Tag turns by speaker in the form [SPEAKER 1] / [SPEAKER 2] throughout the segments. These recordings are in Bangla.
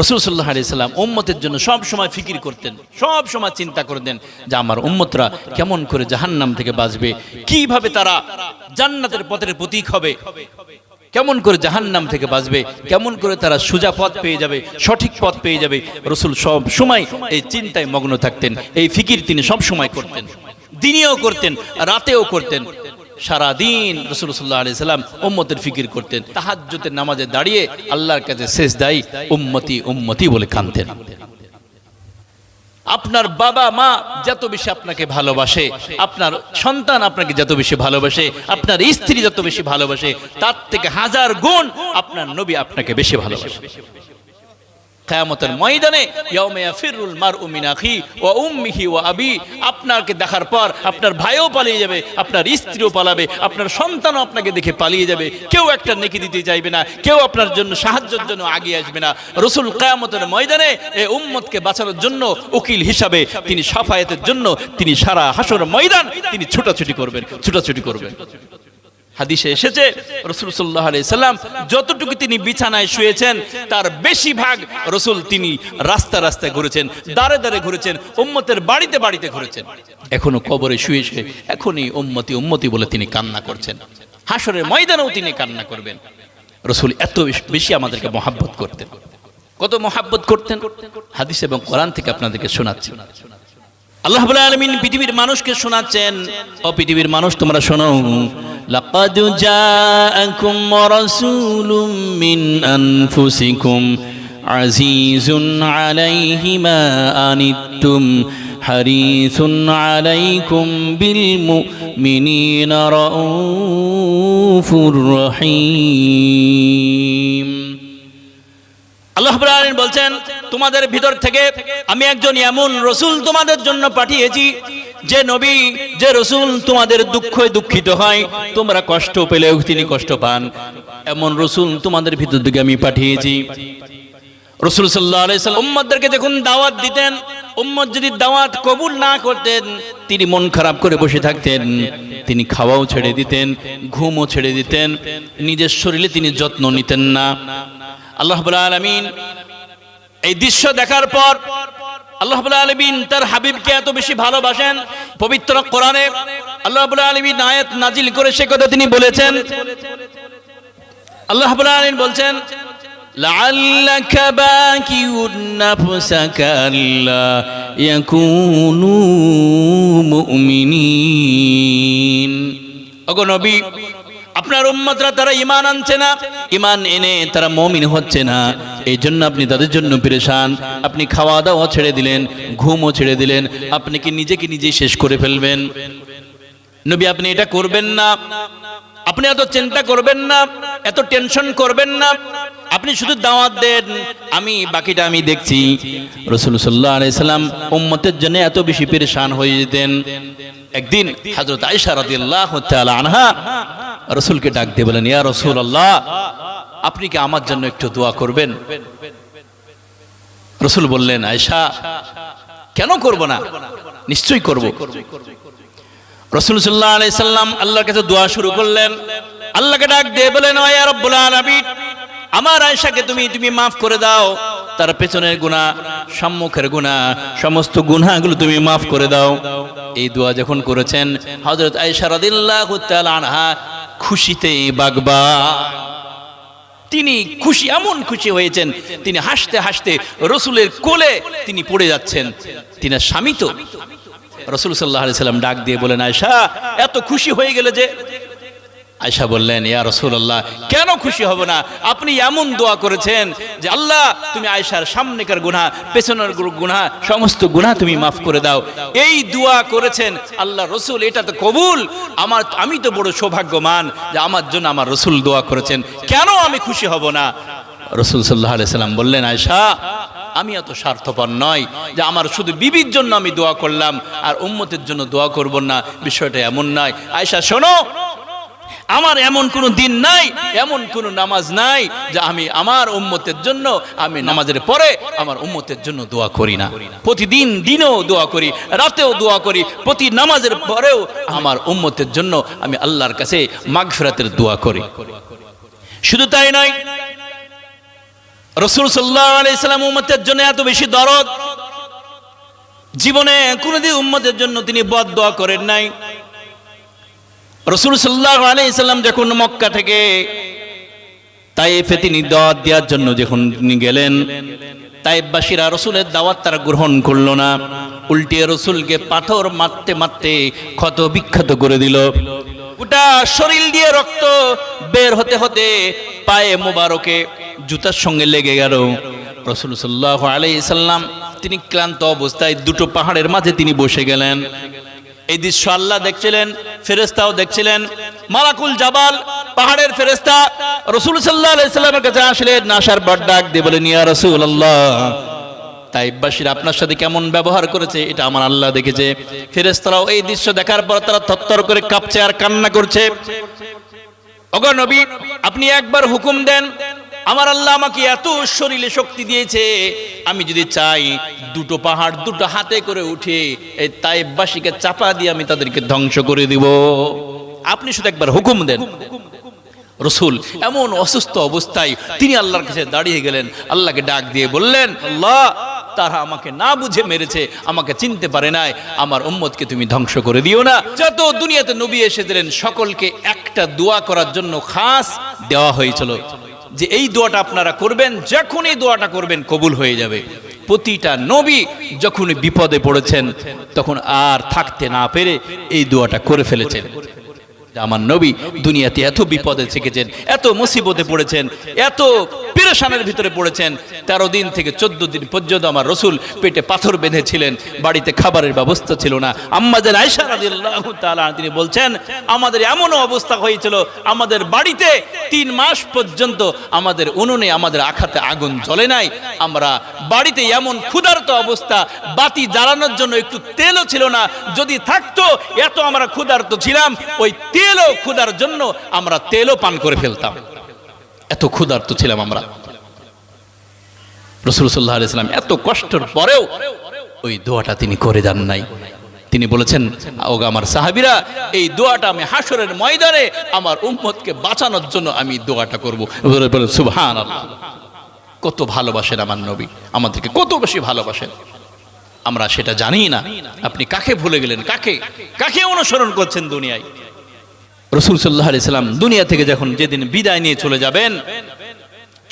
[SPEAKER 1] রসুল সাল্লাহ সাল্লাম উম্মতের জন্য সব সময় ফিকির করতেন, সব সময় চিন্তা করতেন যে আমার উম্মতরা কেমন করে জাহান্নাম থেকে বাঁচবে, কীভাবে তারা জান্নাতের পথের প্রতীক হবে, কেমন করে জাহান্নাম থেকে বাঁচবে, কেমন করে তারা সোজা পথ পেয়ে যাবে, সঠিক পথ পেয়ে যাবে, রসুল সব সময় এই চিন্তায় মগ্ন থাকতেন, এই ফিকির তিনি সব সময় করতেন, দিনেও করতেন, রাতেও করতেন। সারা দিন রসুল সাল্লাহ আলি সাল্লাম উম্মতের ফিকির করতেন তাহাজ্জুতের নামাজে দাঁড়িয়ে আল্লাহর কাছে শেষ দায়ী উম্মতি উম্মতি বলে কানতেন আপনার বাবা মা যত বেশি আপনাকে ভালোবাসে, আপনার সন্তান আপনাকে যত বেশি ভালোবাসে, আপনার স্ত্রী যত বেশি ভালোবাসে, তার থেকে হাজার গুণ আপনার নবী আপনাকে বেশি ভালোবাসে। কিয়ামতের ময়দানে আপনাকে দেখার পর আপনার ভাইও পালিয়ে যাবে, আপনার স্ত্রীও পালাবে, আপনার সন্তানও আপনাকে দেখে পালিয়ে যাবে। কেউ একটা নেকি দিতে চাইবে না, কেউ আপনার জন্য সাহায্যের জন্য আগিয়ে আসবে না। রসুল কিয়ামতের ময়দানে এই উম্মতকে বাঁচানোর জন্য উকিল হিসাবে তিনি সাফায়াতের জন্য তিনি সারা হাসর ময়দান তিনি ছুটাছুটি করবেন ছুটাছুটি করবেন। হাদিসে এসেছে, রসুল সাল্লাহ সাল্লাম যতটুকু তিনি বিছানায় শুয়েছেন, তার বেশিরভাগ রসুল তিনি রাস্তা রাস্তায় ঘুরেছেন দাঁড়ে দাঁড়ে ঘুরেছেন, উম্মতের বাড়িতে বাড়িতে ঘুরেছেন। এখনও কবরে শুয়ে শুয়ে এখনই উম্মতি উম্মতি বলে তিনি কান্না করছেন। হাসরের ময়দানেও তিনি কান্না করবেন। রসুল এত বেশি আমাদেরকে মহাব্বত করতেন। কত মহাব্বত করতেন। হাদিস এবং কোরআন থেকে আপনাদেরকে শোনাচ্ছি। আল্লাহ আলামিন পৃথিবীর মানুষকে শোনাচ্ছেন, ও পৃথিবীর মানুষ, তোমরা শোনো, লাকাদ জাআকুম রাসূলুম মিন আনফুসিকুম আজিজুন আলাইহি মা আনিতুম হারিসুন আলাইকুম বিল মুমিনিনা রাউফুর রহিম. আল্লাহ রাব্বুল বলছেন তোমাদের ভিতর থেকে আমি একজন এমন রসুল তোমাদের জন্য পাঠিয়েছি, যে নবী, যে রসুল তোমাদের দুঃখে দুঃখিত হয়, তোমরা কষ্ট পেলেও তিনি কষ্ট পান। এমন রসুল তোমাদের ভিতর থেকে আমি পাঠিয়েছি। রসুল সাল্লাহ উম্মদদেরকে যখন দাওয়াত দিতেন উম্মদ যদি দাওয়াত কবুল না করতেন, তিনি মন খারাপ করে বসে থাকতেন। তিনি খাওয়াও ছেড়ে দিতেন, ঘুমও ছেড়ে দিতেন, নিজের শরীরে তিনি যত্ন নিতেন না। আল্লাহ আলমিন এই দৃশ্য দেখার পর আল্লাহ আলমিন তার হাবিবকে এত বেশি ভালোবাসেন পবিত্র কোরআনে আল্লাহ আলমিন আয়াত নাজিল করে সে কথা তিনি বলেছেন আল্লাহ আলমিন বলছেন لعلك باكي نفسك ألا يكونوا مؤمنين ওগো নবী আপনার উম্মতরা তারা ইমান আনছে না। ইমান এনে তারা মমিন হচ্ছে না। এই জন্য আপনি তাদের জন্য পেরেশান। আপনি খাওয়া দাওয়া ছেড়ে দিলেন, ঘুমও ছেড়ে দিলেন। আপনি কি নিজেকে নিজেই শেষ করে ফেলবেন? নবী, আপনি এটা করবেন না। আপনি এত চিন্তা করবেন না, এত টেনশন করবেন না। আপনি শুধু দাওয়াত দেন। আমি, বাকিটা আমি দেখছি। রসুল সাল্লাহ আলাইসাল্লাম উম্মতের জন্য এত বেশি পেরেশান হয়ে যেতেন। একদিন হজরত আয়সা রাদিয়াল্লাহু তাআলা আনহা রসুলকে ডাক দিয়ে বলেন, ইয়া রসুল আল্লাহ আপনি কি আমার জন্য একটু দোয়া করবেন? রসুল বললেন আয়সা কেন করব না? নিশ্চয়ই করব। আল্লাহর কাছে দোয়া শুরু করলেন। আল্লাহকে ডাক দিয়ে বলেন আমার আয়সাকে তুমি তুমি মাফ করে দাও। তার পেছনের গুণা সম্মুখের গুণা সমস্ত গুনাহগুলো তুমি মাফ করে দাও। এই দোয়া যখন করেছেন রাদিয়াল্লাহু তাআলা আনহা খুশিতে বাগবা তিনি খুশি, এমন খুশি হয়েছেন, তিনি হাসতে হাসতে রসুলের কোলে তিনি পড়ে যাচ্ছেন। তিনি স্বামী তো। রসুল সাল্লাহ সাল্লাম ডাক দিয়ে বলেন আয়সা এত খুশি হয়ে গেলে যে আয়সা বললেন, ইয়া রসুল্লাহ কেন খুশি হব না? আপনি এমন দোয়া করেছেন যে, আল্লাহ, তুমি আয়সার সামনেকার গুণা পেছনের গুণা সমস্ত গুণা তুমি মাফ করে দাও। এই দোয়া করেছেন আল্লাহ রসুল, এটা তো কবুল। আমার, আমি তো বড় সৌভাগ্যমান যে আমার জন্য আমার রসুল দোয়া করেছেন। কেন আমি খুশি হব না? রসুল সাল্লাহ সাল্লাম বললেন আয়সা আমি এত স্বার্থপর নয় যে আমার শুধু বিবির জন্য আমি দোয়া করলাম, আর উম্মতের জন্য দোয়া করব না। বিষয়টা এমন নয়। আয়সা শোনো আমার এমন কোনো দিন নাই, এমন কোনো নামাজ নাই যে আমি আমার উম্মতের জন্য, আমি নামাজের পরে আমার উম্মতের জন্য দোয়া করি না। প্রতিদিন দিনেও দোয়া করি, রাতেও দোয়া করি, প্রতি নামাজের পরেও আমার উম্মতের জন্য আমি আল্লাহর কাছে মাগফিরাতের দোয়া করি। শুধু তাই নয়, রসুল সাল্লাহ আলাইসাল্লাম উম্মতের জন্য এত বেশি দরদ। জীবনে কোনোদিন উম্মতের জন্য তিনি বদ দোয়া করেন নাই। রসুল সাল্লাহ আলাইসাল্লাম যখন মক্কা থেকে তাইফে তিনি দাওয়াত দেওয়ার জন্য যখন তিনি গেলেন, তাইফবাসীরা রসুলের দাওয়াত তারা গ্রহণ করল না। উল্টে রসুলকে পাথর মারতে মারতে ক্ষত বিখ্যাত করে দিল। গোটা শরীর দিয়ে রক্ত বের হতে হতে পায়ে মোবারকে জুতার সঙ্গে লেগে গেল। রসুল সাল্লাহ আলাইসাল্লাম তিনি ক্লান্ত অবস্থায় দুটো পাহাড়ের মাঝে তিনি বসে গেলেন। এই দৃশ্য আল্লাহ দেখছিলেন ফেরেস্তাও দেখছিলেন। মালাকুল জাবাল, পাহাড়ের ফেরেস্তা রসুল সাল্লাহ কাছে আসলেন, আসার ডাক দিয়ে বলেন, ইয়া রসুল আল্লাহ তাইবাসীর আপনার সাথে কেমন ব্যবহার করেছে? এটা আমার আল্লাহ দেখেছে। ফেরেস্তারাও এই দৃশ্য দেখার পর তারা থরথর করে কাঁপছে আর কান্না করছে। অগর নবী, আপনি একবার হুকুম দেন আমার আল্লাহ আমাকে এত শরীরে শক্তি দিয়েছে, আমি যদি চাই দুটো পাহাড় দুটো হাতে করে উঠে এই তাইবাসীকে চাপা দিয়ে আমি তাদেরকে ধ্বংস করে দিব। আপনি শুধু একবার হুকুম দেন। রসুল এমন অসুস্থ অবস্থায় তিনি আল্লাহর কাছে দাঁড়িয়ে গেলেন, আল্লাহকে ডাক দিয়ে বললেন, আল্লাহ, তারা আমাকে না বুঝে মেরেছে, আমাকে চিনতে পারে নাই, আমার উম্মতকে তুমি ধ্বংস করে দিও না। যত দুনিয়াতে নবী এসেছিলেন সকলকে একটা দোয়া করার জন্য খাস দেওয়া হয়েছিল। যে এই দোয়াটা আপনারা করবেন যখন এই দোয়াটা করবেন, কবুল হয়ে যাবে। প্রতিটা নবী যখন বিপদে পড়েছেন, তখন আর থাকতে না পেরে এই দোয়াটা করে ফেলেছেন। আমার নবী দুনিয়াতে এত বিপদে থেকেছেন, এত মুসিবতে পড়েছেন, এত পেরেশানের ভিতরে পড়েছেন। তেরো দিন থেকে চোদ্দ দিন পর্যন্ত আমার রসুল পেটে পাথর বেঁধেছিলেন, বাড়িতে খাবারের ব্যবস্থা ছিল না। আম্মাদের আয়সা রাদিয়াল্লাহু তাআলা তিনি বলছেন, আমাদের এমনও অবস্থা হয়েছিল, আমাদের বাড়িতে তিন মাস পর্যন্ত আমাদের উনুনে আমাদের আখাতে আগুন জ্বলে নাই। আমরা বাড়িতে এমন ক্ষুধার্ত অবস্থা। বাতি জ্বালানোর জন্য একটু তেলও ছিল না। যদি থাকতো, এত আমরা ক্ষুধার্ত ছিলাম। ওই তেলও ক্ষুধার জন্য আমরা তেলও পান করে ফেলতাম। এত ক্ষুধার্ত ছিলাম আমরা। এত কষ্টের পরেও ওই দোয়াটা তিনি করে যান নাই। তিনি বলেছেন আমার সাহাবিরা, এই দোয়াটা আমি হাসরের ময়দানে আমার উম্মতকে বাঁচানোর জন্য আমি দোয়াটা করব। সুবহান আল্লাহ কত ভালোবাসেন আমার নবী। আমাদেরকে কত বেশি ভালোবাসেন। আমরা সেটা জানি না। আপনি কাকে ভুলে গেলেন? কাকে? কাকে অনুসরণ করছেন দুনিয়ায়? রসুল সাল্লাহ সাল্লাম দুনিয়া থেকে যখন যেদিন বিদায় নিয়ে চলে যাবেন,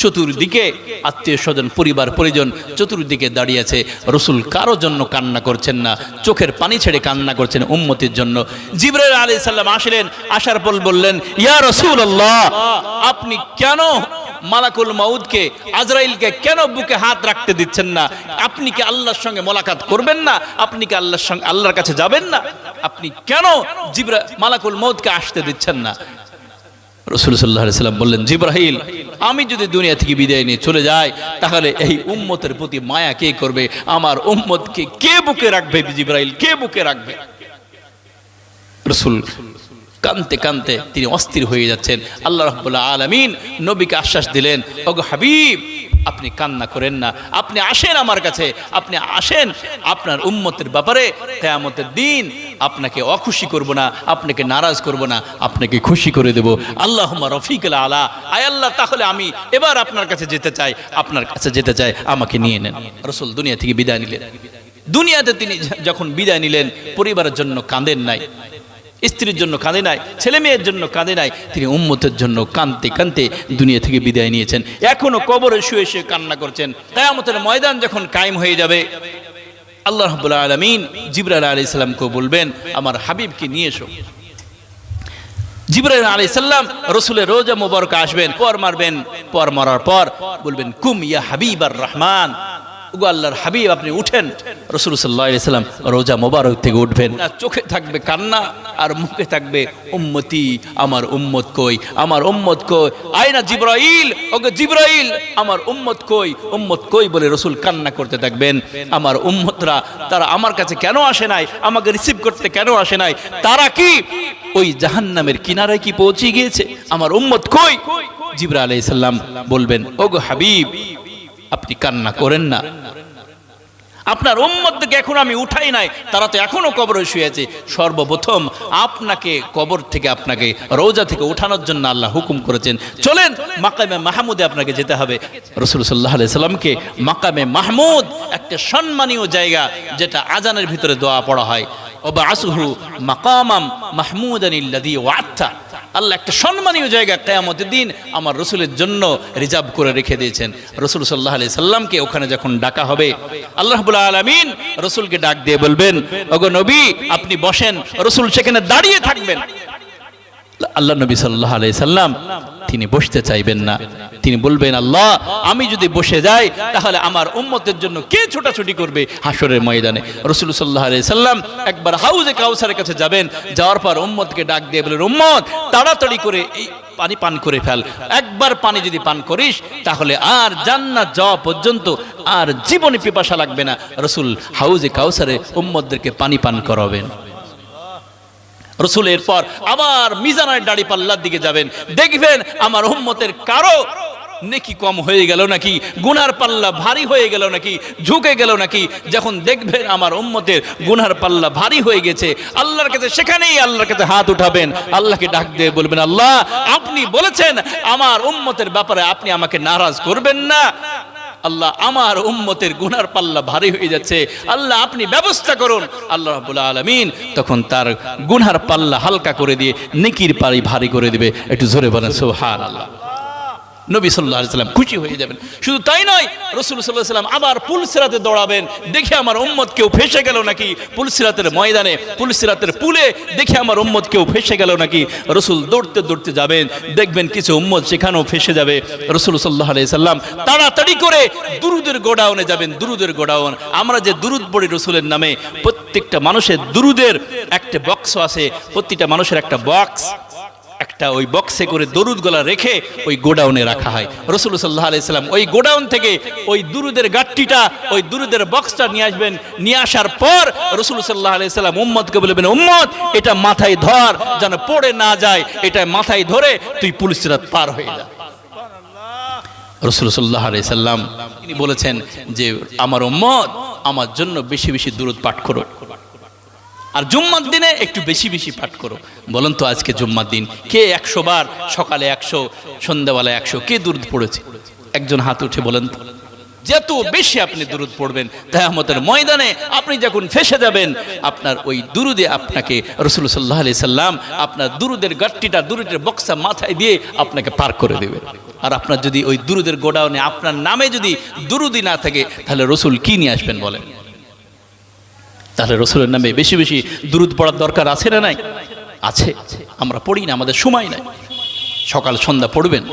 [SPEAKER 1] চতুর্দিকে আত্মীয় স্বজন, পরিবার, পরিজন চতুর্দিকে দাঁড়িয়েছে রসুল কারও জন্য কান্না করছেন না। চোখের পানি ছেড়ে কান্না করছেন উম্মতির জন্য। জিব্রাইল আলী সাল্লাম আসলেন, আসার পর বললেন, ইয়া রসুল আপনি কেন মালাকুল মাউদকে আজরাইলকে কেন বুকে হাত রাখতে দিচ্ছেন না? আপনি কি আল্লাহর সঙ্গে মোলাকাত করবেন না? আপনি কি আল্লাহর সঙ্গে, আল্লাহর কাছে যাবেন না? আপনি কেন জিব্রা, মালাকুল মৌদকে আসতে দিচ্ছেন না? রসুল বললেন আমি যদি দুনিয়া থেকে বিদায় নিয়ে চলে যাই, তাহলে এই প্রতি মায়া কে করবে? আমার কে বুকে কে বুকে রাখবে? রসুল কানতে কানতে তিনি অস্থির হয়ে যাচ্ছেন। আল্লাহ রব্বুল্লাহ আলমিন নবীকে আশ্বাস দিলেন, ওগো হাবিব, আপনি কান্না করেন না। আপনি আসেন আমার কাছে। আপনি আসেন, আপনার উম্মতের ব্যাপারে কেয়ামতের দিন আপনাকে অখুশি করব না, আপনাকে নারাজ করব না, আপনাকে খুশি করে দেব। আল্লাহ রফিক আলা। আয় আল্লাহ, তাহলে আমি এবার আপনার কাছে যেতে চাই। আপনার কাছে যেতে চাই, আমাকে নিয়ে নেন। রসুল দুনিয়া থেকে বিদায় নিলেন। দুনিয়াতে তিনি যখন বিদায় নিলেন, পরিবারের জন্য কাঁদেন নাই। স্ত্রীর জন্য কাঁদে নাই, ছেলে মেয়ের জন্য কাঁদে নাই, তিনি উম্মতের জন্য কাঁদতে কাঁদতে দুনিয়া থেকে বিদায় নিয়েছেন। এখনও কবরে শুয়ে শুয়ে কান্না করছেন। কেয়ামতের ময়দান যখন কায়েম হয়ে যাবে, আল্লাহ রব্বুল্লাহ আলমিন জিবরাল আলি সাল্লামকে বলবেন, আমার হাবিবকে নিয়ে এসো। জিবরাইল আলী সাল্লাম রসুলের রোজা মুবারক আসবেন, পর মারবেন, পর মারার পর বলবেন, কুম ইয়া হাবিব আর রহমান। ওগো আল্লাহর হাবিব, আপনি উঠেন। রসুল সাল্লাহ রোজা মোবারক থেকে উঠবেন। আর চোখে থাকবে কান্না আর মুখে থাকবে উম্মতি। আমার উম্মত কই? আমার উম্মত কই? আয়না জিব্রাইল, ওগো জিব্রাইল, আমার উম্মত কই? উম্মত কই বলে রসুল কান্না করতে থাকবেন। আমার উম্মতরা, তারা আমার কাছে কেন আসে নাই? আমাকে রিসিভ করতে কেন আসে নাই? তারা কি? ওই জাহান্নামের কিনারায় কি পৌঁছে গিয়েছে? আমার উম্মত কই? জিবরা আলাইসাল্লাম বলবেন, ওগো হাবিব আপনি কান্না করেন না। আপনার উম্মতকে এখন আমি উঠাই নাই, তারা তো এখনও কবরে শুয়েছে সর্বপ্রথম আপনাকে কবর থেকে আপনাকে, রোজা থেকে উঠানোর জন্য আল্লাহ হুকুম করেছেন। চলেন, মাকামে মাহমুদে আপনাকে যেতে হবে। রসুল সাল্লাহ সাল্লামকে মাকামে মাহমুদ একটা সম্মানীয় জায়গা, যেটা আজানের ভিতরে দোয়া পড়া হয়। ওবা আসুহু মাকামাম মাহমুদ মাহমুদানিল্লাদি ওয়াত্তা আল্লাহ একটা সম্মানীয় জায়গা কেয়ামতের দিন আমার রসুলের জন্য রিজার্ভ করে রেখে দিয়েছেন। রসুল সাল্লাহ আলি সাল্লামকে ওখানে যখন ডাকা হবে, আল্লাহ রাব্বুল আলমিন রসুলকে ডাক দিয়ে বলবেন, ওগো নবী, আপনি বসেন। রসুল সেখানে দাঁড়িয়ে থাকবেন। আল্লাহ নবী সাল্লাহ আলাই সাল্লাম তিনি বসতে চাইবেন না। তিনি বলবেন, আল্লাহ, আমি যদি বসে যাই, তাহলে আমার উম্মতের জন্য কে ছোটাছুটি করবে হাসরের ময়দানে? রসুল সাল্লাহ সাল্লাম একবার হাউজে কাউসারের কাছে যাবেন। যাওয়ার পর উম্মতকে ডাক দিয়ে বলেন উম্মত, তাড়াতাড়ি করে এই পানি পান করে ফেল। একবার পানি যদি পান করিস, তাহলে আর জান্নাত যাওয়া পর্যন্ত আর জীবনে পিপাসা লাগবে না। রসুল হাউজে কাউসারে উম্মতদেরকে পানি পান করাবেন। রসুলের পর আবার মিজানের দাড়ি পাল্লার দিকে যাবেন। দেখবেন আমার উম্মতের কারও নেকি কম হয়ে গেল নাকি, গুনার পাল্লা ভারী হয়ে গেল নাকি, ঝুঁকে গেল নাকি, যখন দেখবেন আমার উম্মতের গুনার পাল্লা ভারী হয়ে গেছে, আল্লাহর কাছে সেখানেই আল্লাহর কাছে হাত উঠাবেন, আল্লাহকে ডাক দিয়ে বলবেন, আল্লাহ, আপনি বলেছেন, আমার উম্মতের ব্যাপারে আপনি আমাকে নারাজ করবেন না। আল্লাহ আমার উম্মতের গুনার পাল্লা ভারী হয়ে যাচ্ছে। আল্লাহ আপনি ব্যবস্থা করুন। আল্লাহ রাব্বুল আলামিন তখন তার গুনার পাল্লা হালকা করে দিয়ে নেকির পাড়ি ভারী করে দিবে। একটু জোরে বলেন, সুবহানাল্লাহ। নবী সাল্লাহ সাল্লাম খুশি হয়ে যাবেন। শুধু তাই নয়, রসুল সাল্লাহ সাল্লাম আবার পুলসিরাতে দৌড়াবেন। দেখে আমার উম্মত কেউ ফেসে গেল নাকি? পুলসিরাতের ময়দানে, পুলসিরাতের পুলে দেখে আমার উম্মত কেউ ফেসে গেল নাকি? রসুল দৌড়তে দৌড়তে যাবেন, দেখবেন কিছু উম্মত সেখানেও ফেসে যাবে। রসুল সাল্লাহ আলাই সাল্লাম তাড়াতাড়ি করে দুরুদের গোডাউনে যাবেন, দুরুদের গোডাউন। আমরা যে দুরুদ পড়ি রসুলের নামে, প্রত্যেকটা মানুষের দুরুদের একটা বক্স আছে, প্রতিটা মানুষের একটা বক্স একটা ওই বক্সে করে দরুদ গলা রেখে ওই গোডাউনে রাখা হয়। রসুল সাল্লাহ আলাইসাল্লাম ওই গোডাউন থেকে ওই দুরুদের গাঠটিটা, ওই দুরুদের বক্সটা নিয়ে আসবেন। নিয়ে আসার পর রসুল সাল্লাহ আলাইসাল্লাম উম্মদকে বলবেন উম্মদ এটা মাথায় ধর, যেন পড়ে না যায়। এটা মাথায় ধরে তুই পুলিশ রাত পার হয়ে যা। রসুল সাল্লাহ আলাইসাল্লাম তিনি বলেছেন যে, আমার উম্মদ আমার জন্য বেশি বেশি দূরত পাঠ করো। আর জুম্মার দিনে একটু বেশি বেশি পাঠ করো। বলুন তো আজকে জুম্মার দিন, কে একশো বার সকালে একশো, সন্ধ্যাবেলা একশো, কে দূর পড়েছে? একজন হাত উঠে বলেন তো, যত বেশি আপনি দূরত পড়বেন তাহামতের ময়দানে আপনি যখন ফেসে যাবেন, আপনার ওই দুরুদে আপনাকে রসুল সাল্লাহ আলি সাল্লাম আপনার দুরুদের গাট্টিটা, দুরুদের বক্সা মাথায় দিয়ে আপনাকে পার করে দেবে আর আপনার যদি ওই দুরুদের গোডাউনে আপনার নামে যদি দুরুদি না থাকে, তাহলে রসুল কি নিয়ে আসবেন বলেন? তাহলে রসুলের নামে বেশি বেশি দূরত পড়ার দরকার আছে না নাই? আছে। আমরা পড়ি না, আমাদের সময় নাই। সকাল সন্ধ্যা পড়বেন।